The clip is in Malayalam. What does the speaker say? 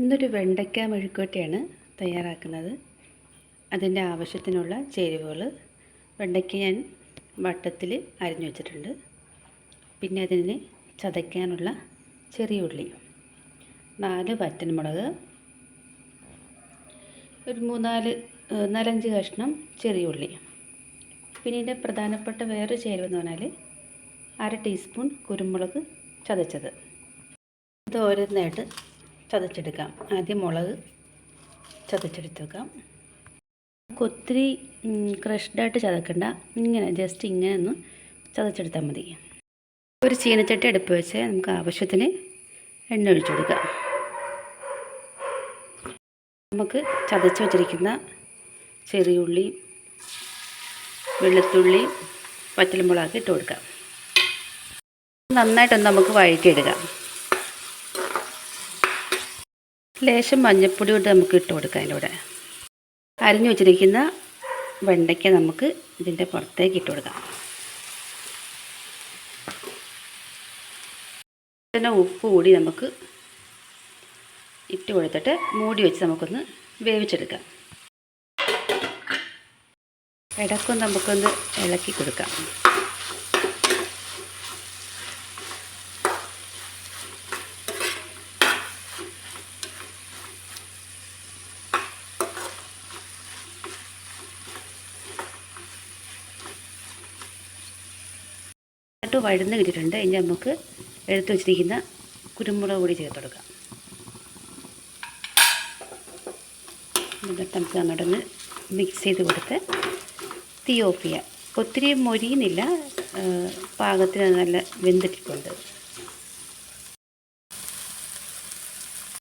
ഇന്നൊരു വെണ്ടയ്ക്ക മെഴുക്കോട്ടിയാണ് തയ്യാറാക്കുന്നത്. അതിന്റെ ആവശ്യത്തിനുള്ള ചേരുവകൾ. വെണ്ടയ്ക്ക ഞാൻ വട്ടത്തിൽ അരിഞ്ഞു വെച്ചിട്ടുണ്ട്. പിന്നെ അതിനെ ചതയ്ക്കാനുള്ള ചെറിയ ഉള്ളി. നാല് വറ്റൽമുളക്. ഒരു മൂന്നാൽ നാലഞ്ച് കഷ്ണം ചെറിയ ഉള്ളി. പിന്നെ ഇതിന്റെ പ്രധാനപ്പെട്ട വേറൊരു ചേരുവ എന്ന് പറഞ്ഞാൽ അര ടീസ്പൂൺ കുരുമുളക് ചതച്ചത്. ഇത് ഓരോന്നായിട്ട് ചതച്ചെടുക്കാം. ആദ്യം മുളക് ചതച്ചെടുത്ത് വെക്കാം. ഒത്തിരി ക്രഷ്ഡായിട്ട് ചതക്കണ്ട. ഇങ്ങനെ ജസ്റ്റ് ഇങ്ങനെ ഒന്ന് ചതച്ചെടുത്താൽ മതി. ഒരു ചീനച്ചട്ടി അടുപ്പ് വെച്ച് നമുക്ക് ആവശ്യത്തിന് എണ്ണ ഒഴിച്ചു കൊടുക്കാം. നമുക്ക് ചതച്ച് വെച്ചിരിക്കുന്ന ചെറിയുള്ളി വെളുത്തുള്ളി പച്ചലമുളക് ഇട്ട് കൊടുക്കാം. നന്നായിട്ടൊന്ന് നമുക്ക് വഴറ്റിയെടുക്കാം. ലേശം മഞ്ഞപ്പൊടി കൊണ്ട് നമുക്ക് ഇട്ട് കൊടുക്കാം അതിലൂടെ. അരിഞ്ഞു വെച്ചിരിക്കുന്ന വെണ്ടയ്ക്ക നമുക്ക് ഇതിന്റെ പുറത്തേക്ക് ഇട്ട് കൊടുക്കാം. പിന്നെ ഉപ്പ് കൂടി നമുക്ക് ഇട്ട് കൊടുത്തിട്ട് മൂടി വെച്ച് നമുക്കൊന്ന് വേവിച്ചെടുക്കാം. ഇടക്കും നമുക്കൊന്ന് ഇളക്കി കൊടുക്കാം. എന്നിട്ട് വഴുന്ന് കിട്ടിയിട്ടുണ്ട്. ഇനി നമുക്ക് എടുത്തു വെച്ചിരിക്കുന്ന കുരുമുളക് പൊടി ചേർത്ത് കൊടുക്കാം. എന്നിട്ട് നമുക്ക് അങ്ങോട്ടൊന്ന് മിക്സ് ചെയ്ത് കൊടുത്ത് തീ ഓഫ് ചെയ്യാം. ഒത്തിരി മൊരിയുന്നില്ല. പാകത്തിന് നല്ല വെന്തിട്ടിട്ടുണ്ട്